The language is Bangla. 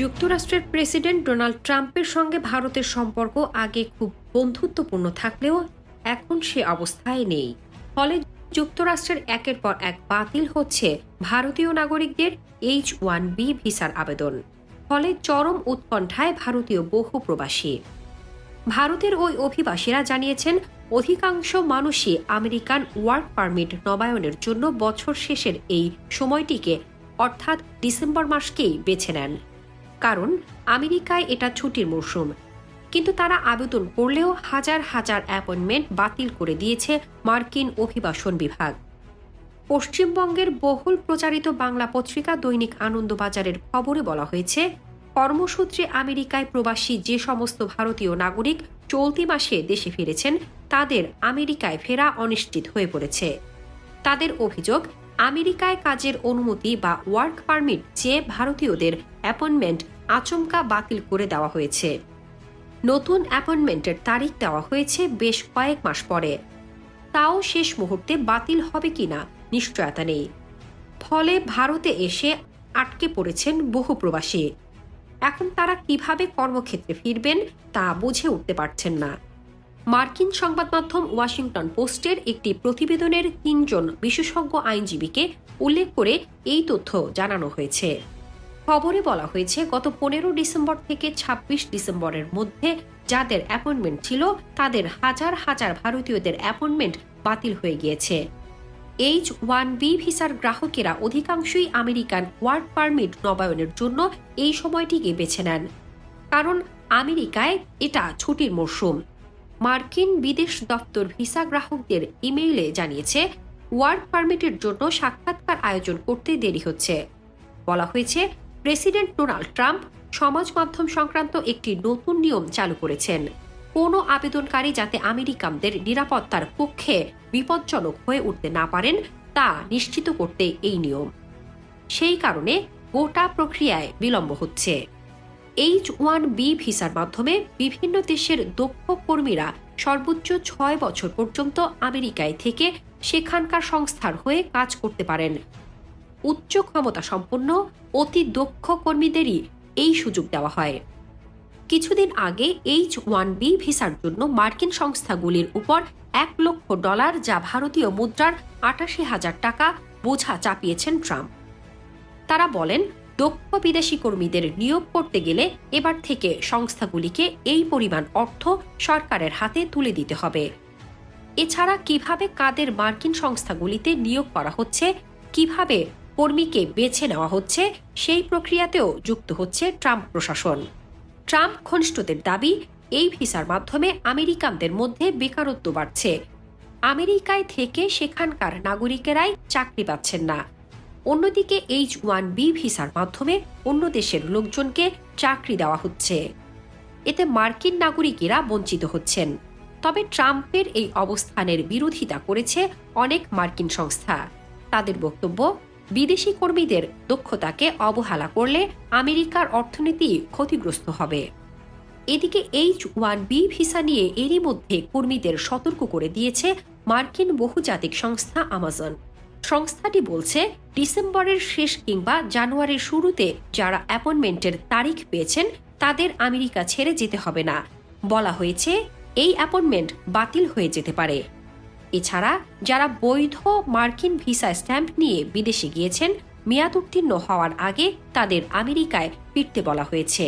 যুক্তরাষ্ট্রের প্রেসিডেন্ট ডোনাল্ড ট্রাম্পের সঙ্গে ভারতের সম্পর্ক আগে খুব বন্ধুত্বপূর্ণ থাকলেও এখন সে অবস্থায় নেই। ফলে যুক্তরাষ্ট্রের একের পর এক বাতিল হচ্ছে ভারতীয় নাগরিকদের এইচ ওয়ান বি ভিসার আবেদন। ফলে চরম উৎকণ্ঠায় ভারতীয় বহু প্রবাসী। ভারতের ওই অভিবাসীরা জানিয়েছেন, অধিকাংশ মানুষই আমেরিকান ওয়ার্ক পারমিট নবায়নের জন্য বছর শেষের এই সময়টিকে, অর্থাৎ ডিসেম্বর মাসকেই বেছে নেন। কারণ আমেরিকায় এটা ছুটির মরশুম। কিন্তু তারা আবেদন করলেও হাজার হাজার অ্যাপয়েন্টমেন্ট বাতিল করে দিয়েছে মার্কিন অভিবাসন বিভাগ। পশ্চিমবঙ্গের বহুল প্রচারিত বাংলা পত্রিকা দৈনিক আনন্দবাজারের খবরে বলা হয়েছে, কর্মসূত্রে আমেরিকায় প্রবাসী যে সমস্ত ভারতীয় নাগরিক চলতি মাসে দেশে ফিরেছেন, তাদের আমেরিকায় ফেরা অনিশ্চিত হয়ে পড়েছে। তাদের অভিযোগ, আমেরিকায় কাজের অনুমতি বা ওয়ার্ক পারমিট চেয়ে ভারতীয়দের অ্যাপয়েন্টমেন্ট আচমকা বাতিল করে দেওয়া হয়েছে। নতুন অ্যাপয়েন্টমেন্টের তারিখ দেওয়া হয়েছে বেশ কয়েক মাস পরে। তাও শেষ মুহূর্তে বাতিল হবে কিনা নিশ্চয়তা নেই। ফলে ভারতে এসে আটকে পড়েছেন বহু প্রবাসী। এখন তারা কীভাবে কর্মক্ষেত্রে ফিরবেন তা বুঝে উঠতে পারছেন না। মার্কিন সংবাদ মাধ্যম ওয়াশিংটন পোস্টের একটি প্রতিবেদনের তিনজন বিশেষজ্ঞ আইনজীবীকে উল্লেখ করে এই তথ্য জানানো হয়েছে। খবরে বলা হয়েছে, গত পনেরো ডিসেম্বর থেকে ২৬ ডিসেম্বরের মধ্যে যাদের অ্যাপয়েন্টমেন্ট ছিল, তাদের হাজার হাজার ভারতীয়দের অ্যাপয়েন্টমেন্ট বাতিল হয়ে গিয়েছে। এইচ ওয়ান বি ভিসার গ্রাহকেরা অধিকাংশই আমেরিকান ওয়ার্ক পারমিট নবায়নের জন্য এই সময়টিকে বেছে নেন। কারণ আমেরিকায় এটা ছুটির মরশুম। মার্কিন বিদেশ দপ্তর ভিসা গ্রাহকদের ইমেইলে জানিয়েছে, ওয়ার্ক পারমিটের জন্য সাক্ষাৎকার আয়োজন করতে দেরি হচ্ছে। বলা হয়েছে প্রেসিডেন্ট ডোনাল্ড ট্রাম্প সমাজ মাধ্যম সংক্রান্ত একটি নতুন নিয়ম চালু করেছেন। কোনো আবেদনকারী যাতে আমেরিকানদের নিরাপত্তার পক্ষে বিপজ্জনক হয়ে উঠতে না পারেন, তা নিশ্চিত করতে এই নিয়ম। সেই কারণে গোটা প্রক্রিয়ায় বিলম্ব হচ্ছে। এইচ ওয়ান বি ভিসার মাধ্যমে বিভিন্ন দেশের দক্ষ কর্মীরা সর্বোচ্চ ছয় বছর পর্যন্ত আমেরিকায় থেকে সেখানকার সংস্থার হয়ে কাজ করতে পারেন। উচ্চ ক্ষমতা সম্পন্ন অতি দক্ষ কর্মীদেরই এই সুযোগ দেওয়া হয়। কিছুদিন আগে এইচ ওয়ান বি ভিসার জন্য মার্কিন সংস্থাগুলির উপর এক লক্ষ ডলার যা ভারতীয় মুদ্রার আটাশি হাজার টাকা বোঝা চাপিয়েছেন ট্রাম্প। তারা বলেন, দক্ষ বিদেশি কর্মীদের নিয়োগ করতে গেলে এবার থেকে সংস্থাগুলিকে এই পরিমাণ অর্থ সরকারের হাতে তুলে দিতে হবে। এছাড়া কীভাবে কাদের মার্কিন সংস্থাগুলিতে নিয়োগ করা হচ্ছে, কীভাবে কর্মীকে বেছে নেওয়া হচ্ছে, সেই প্রক্রিয়াতেও যুক্ত হচ্ছে ট্রাম্প প্রশাসন। ট্রাম্প ঘনিষ্ঠদের দাবি, এই ভিসার মাধ্যমে আমেরিকানদের মধ্যে বেকারত্ব বাড়ছে। আমেরিকায় থেকে সেখানকার নাগরিকেরাই চাকরি পাচ্ছেন না। অন্যদিকে এইচ ওয়ান বি ভিসার মাধ্যমে অন্য দেশের লোকজনকে চাকরি দেওয়া হচ্ছে। এতে মার্কিন নাগরিকেরা বঞ্চিত হচ্ছেন। তবে ট্রাম্পের এই অবস্থানের বিরোধিতা করেছে অনেক মার্কিন সংস্থা। তাদের বক্তব্য বিদেশি কর্মীদের দক্ষতাকে অবহেলা করলে আমেরিকার অর্থনীতি ক্ষতিগ্রস্ত হবে। এদিকে এইচ ওয়ান বি ভিসা নিয়ে এরই মধ্যে কর্মীদের সতর্ক করে দিয়েছে মার্কিন বহুজাতিক সংস্থা আমাজন সংস্থাটি বলছে, ডিসেম্বরের শেষ কিংবা জানুয়ারির শুরুতে যারা অ্যাপয়েন্টমেন্টের তারিখ পেয়েছেন, তাদের আমেরিকা ছেড়ে যেতে হবে না। বলা হয়েছে, এই অ্যাপয়েন্টমেন্ট বাতিল হয়ে যেতে পারে। এছাড়া যারা বৈধ মার্কিন ভিসা স্ট্যাম্প নিয়ে বিদেশে গিয়েছেন মেয়াদ উত্তীর্ণ হওয়ার আগে তাদের আমেরিকায় ফিরতে বলা হয়েছে।